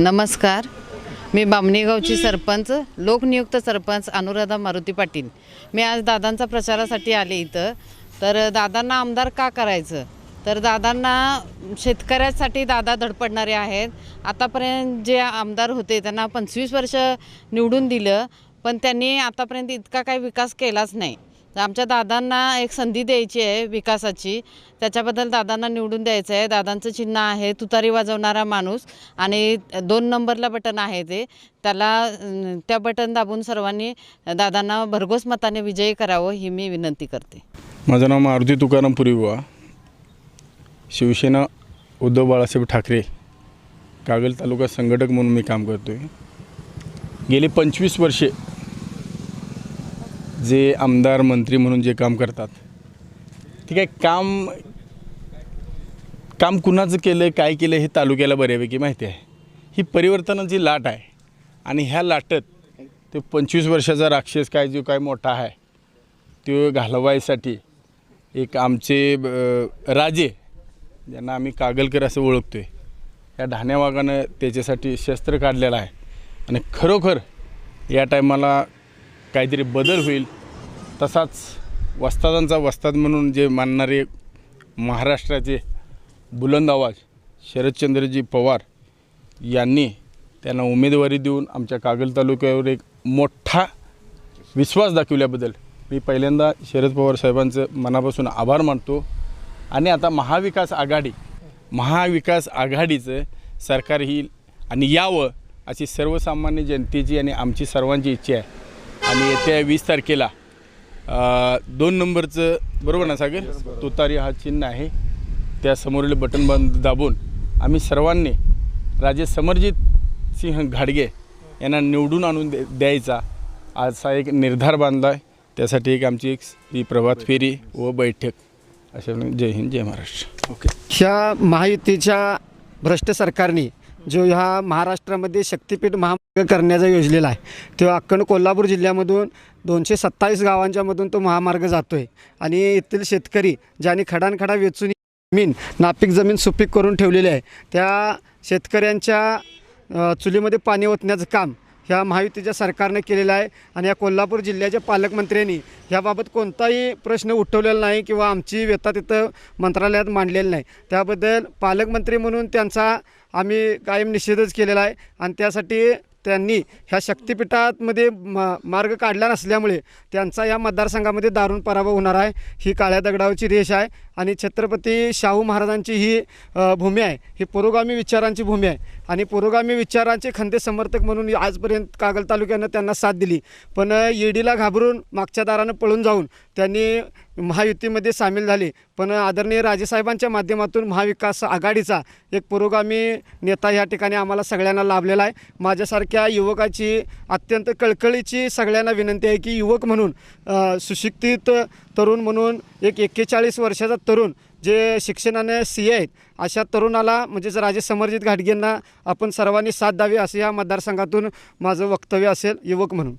नमस्कार. मी बामणीगावची सरपंच लोकनियुक्त सरपंच अनुराधा मारुती पाटील. मी आज दादांचा प्रचारासाठी आले इथं. तर दादांना आमदार का करायचं? तर दादांना शेतकऱ्यासाठी दादा धडपडणारे आहेत. आतापर्यंत जे आमदार होते त्यांना पंचवीस वर्ष निवडून दिलं. पण त्यांनी आतापर्यंत इतका काही विकास केलाच नाही. तर आमच्या दादांना एक संधी द्यायची आहे विकासाची. त्याच्याबद्दल दादांना निवडून द्यायचं आहे. दादांचं चिन्ह आहे तुतारी वाजवणारा माणूस आणि दोन नंबरला बटन आहे ते. त्याला त्या बटन दाबून सर्वांनी दादांना भरघोस मताने विजयी करावं ही मी विनंती करते. माझं नाव मारुती तुकाराम पुरीबुवा. शिवसेना उद्धव बाळासाहेब ठाकरे. कागल तालुका संघटक म्हणून मी काम करतो आहे गेली पंचवीस वर्षे जे आमदार मंत्री म्हणून जे काम करतात. ठीक आहे काम काम कुणाचं केलं काय केलं हे तालुक्याला बऱ्यापैकी माहिती आहे. ही परिवर्तनाची लाट आहे. आणि ह्या लाटत ते पंचवीस वर्षाचा राक्षस काय जो काय मोठा आहे तो घालवायसाठी एक आमचे राजे ज्यांना आम्ही कागलकर असं ओळखतो आहे या ढाण्यावागानं त्याच्यासाठी शस्त्र काढलेलं आहे. आणि खरोखर या टायमाला काहीतरी बदल होईल तसाच वस्तादांचा वस्ताद म्हणून जे मानणारे महाराष्ट्राचे बुलंद आवाज शरदचंद्रजी पवार यांनी त्यांना उमेदवारी देऊन आमच्या कागल तालुक्यावर एक मोठा विश्वास दाखवल्याबद्दल मी पहिल्यांदा शरद पवार साहेबांचं मनापासून आभार मानतो. आणि आता महाविकास आघाडी महाविकास आघाडीचं सरकार येईल आणि यावं अशी सर्वसामान्य जनतेची आणि आमची सर्वांची इच्छा आहे. आणि येत्या वीस तारखेला दोन नंबरचं बरोबर ना सागर? तुतारी हा चिन्ह आहे. त्या समोरील बटन बंद दाबून आम्ही सर्वांनी राजे समरजित सिंह घाडगे यांना निवडून आणून दे द्यायचा. असा एक निर्धार बांधला आहे त्यासाठी एक आमची एक ही प्रभात फेरी व बैठक. अशा जय हिंद जय महाराष्ट्र. ओके. ह्या महायुतीच्या भ्रष्ट सरकारने जो ह्या महाराष्ट्रामध्ये शक्तीपीठ महामार्ग करण्याचा योजलेला आहे तो अख्खन कोल्हापूर जिल्ह्यामधून दोनशे सत्तावीस गावांच्यामधून तो महामार्ग जातो आहे आणि येथील शेतकरी ज्यांनी खडानखडा वेचून जमीन नापीक जमीन सुपीक करून ठेवलेली आहे त्या शेतकऱ्यांच्या चुलीमध्ये पाणी ओतण्याचं काम ह्या महायुतीच्या सरकारनं केलेलं आहे आणि या कोल्हापूर जिल्ह्याच्या पालकमंत्र्यांनी ह्याबाबत कोणताही प्रश्न उठवलेला नाही किंवा आमची व्यथा तिथं मंत्रालयात मांडलेली नाही. त्याबद्दल पालकमंत्री म्हणून त्यांचा आम्ही कायम निषेधच केलेला आहे आणि त्यासाठी त्यांनी ह्या शक्तिपीठामध्ये म मार्ग काढला नसल्यामुळे त्यांचा या मतदारसंघामध्ये दारुण पराभव होणार आहे. ही काळ्या दगडावरची रेष आहे आणि छत्रपती शाहू महाराजांची ही भूमी आहे. ही पुरोगामी विचारांची भूमी आहे. आणि पुरोगामी विचारांचे खंदे समर्थक म्हणून आजपर्यंत कागल तालुक्यानं त्यांना साथ दिली. पण ईडीला घाबरून मागच्या दारानं पळून जाऊन त्यांनी महायुतीमध्ये सामील झाले. पण आदरणीय राजेसाहेबांच्या माध्यमातून महाविकास आघाडीचा एक पुरोगामी नेता या ठिकाणी आम्हाला सगळ्यांना लाभलेला आहे. माझ्यासारख्या युवकाची अत्यंत कळकळीची सगळ्यांना विनंती आहे की युवक म्हणून सुशिक्षित तरुण म्हणून एक एक्केचाळीस वर्षाचा तरुण जे शिक्षणाने सी आहेत अशा तरुणाला म्हणजेच राजे समरजित घाटगेंना आपण सर्वांनी साथ द्यावी असे या मतदारसंघातून माझं वक्तव्य असेल युवक म्हणून.